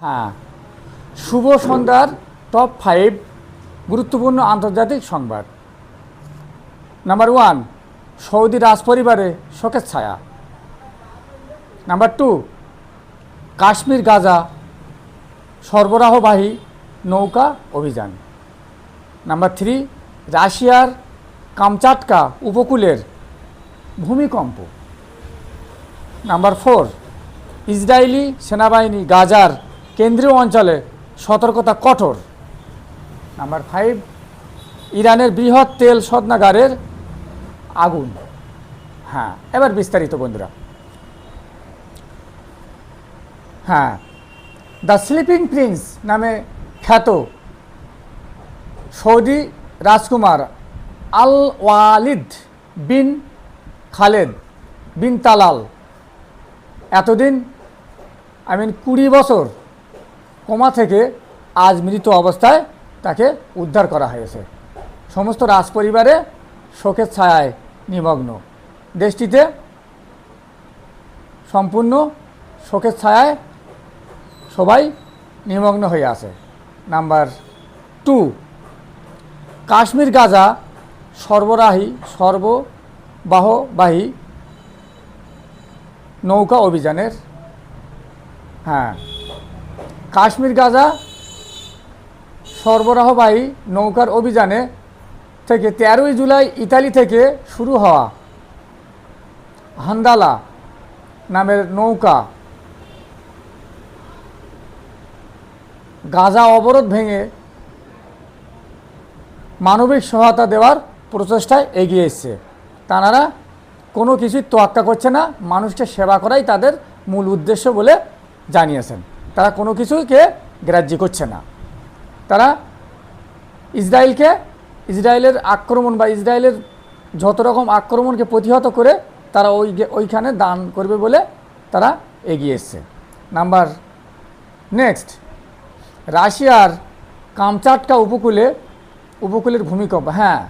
হ্যাঁ। শুভ সন্ধ্যার top five গুরুত্বপূর্ণ আন্তর্জাতিক সংবাদ। নাম্বার ওয়ান সৌদি রাজপরিবারে শোকের ছায়া। নাম্বার টু কাশ্মীর গাজা সরবরাহবাহী নৌকা অভিযান। নাম্বার থ্রি রাশিয়ার কামচাটকা উপকূলের ভূমিকম্প। নাম্বার ফোর ইসরায়েলি সেনাবাহিনী গাজার কেন্দ্রীয় অঞ্চলে সতর্কতা কঠোর। নাম্বার ফাইভ ইরানের বৃহৎ তেল শোধনাগারের আগুন। হ্যাঁ এবার বিস্তারিত বন্ধুরা। হ্যাঁ দ্য স্লিপিং প্রিন্স নামে খ্যাত সৌদি রাজকুমার Al Waleed bin Khaled bin Talal. এতদিন আই মিন কুড়ি বছর কোমা থেকে আজ মৃত অবস্থায় তাকে উদ্ধার করা হয়েছে। সমস্ত রাজপরিবারে শোকের ছায়ায় নিমগ্ন। দেশটিতে সম্পূর্ণ শোকের ছায়ায় সবাই নিমগ্ন হয়ে আছে। নাম্বার টু, কাশ্মীর গাজা সরবরাহী, সর্ববাহবাহী নৌকা অভিযানের হ্যাঁ কাশ্মীর গাজা সরবরাহবাহী নৌকার অভিযানে থেকে তেরোই জুলাই ইতালি থেকে শুরু হওয়া হান্দালা নামের নৌকা গাজা অবরোধ ভেঙে মানবিক সহায়তা দেওয়ার প্রচেষ্টায় এগিয়ে এসছে। তারা কোনো কিছুই তোয়াক্কা করছে না, মানুষকে সেবা করাই তাদের মূল উদ্দেশ্য বলে জানিয়েছেন। তারা কোনো কিছুকে গ্রাহ্য করছে না। তারা ইসরায়েলকে, ইসরায়েলের আক্রমণ বা ইসরায়েলের যত রকম আক্রমণকে প্রতিহত করে তারা ওই ওইখানে দান করবে বলে তারা এগিয়ে এসছে। নাম্বার নেক্সট, রাশিয়ার কামচাটকা উপকূলে, উপকূলের ভূমিকম্প হ্যাঁ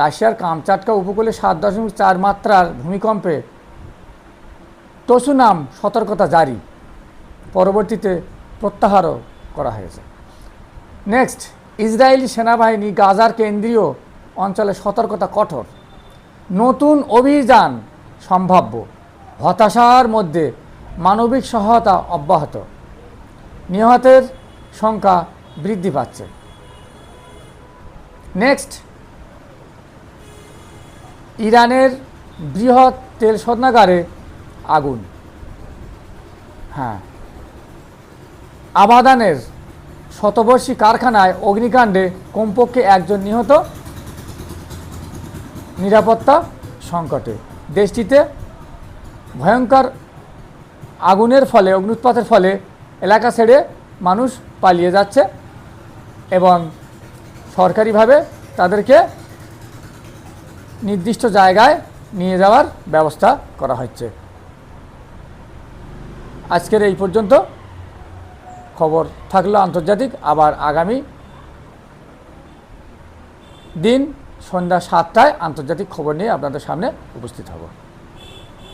রাশিয়ার কামচাটকা উপকূলে সাত দশমিক চার মাত্রার ভূমিকম্পে টসুনাম সতর্কতা জারি। পরবর্তীতে প্রত্যাহারও করা হয়েছে। নেক্সট ইসরায়েলি সেনাবাহিনী গাজার কেন্দ্রীয় অঞ্চলে সতর্কতা কঠোর। নতুন অভিযান সম্ভাব্য। হতাশার মধ্যে মানবিক সহায়তা অব্যাহত। নিহতের সংখ্যা বৃদ্ধি পাচ্ছে। নেক্সট ইরানের বৃহৎ তেল শোধনাগারে আগুন। হ্যাঁ আবাদানের শতবর্ষী কারখানায় অগ্নিকাণ্ডে কমপক্ষে একজন নিহত। নিরাপত্তা সংকটে। দেশটিতে ভয়ঙ্কর আগুনের ফলে, অগ্নুৎপাতের ফলে এলাকা ছেড়ে মানুষ পালিয়ে যাচ্ছে এবং সরকারিভাবে তাদেরকে নির্দিষ্ট জায়গায় নিয়ে যাওয়ার ব্যবস্থা করা হচ্ছে। আজকের এই পর্যন্ত। খবর থাকল আন্তর্জাতিক। আবার আগামী দিন সন্ধ্যা সাতটায় আন্তর্জাতিক খবর নিয়ে আপনাদের সামনে উপস্থিত হব।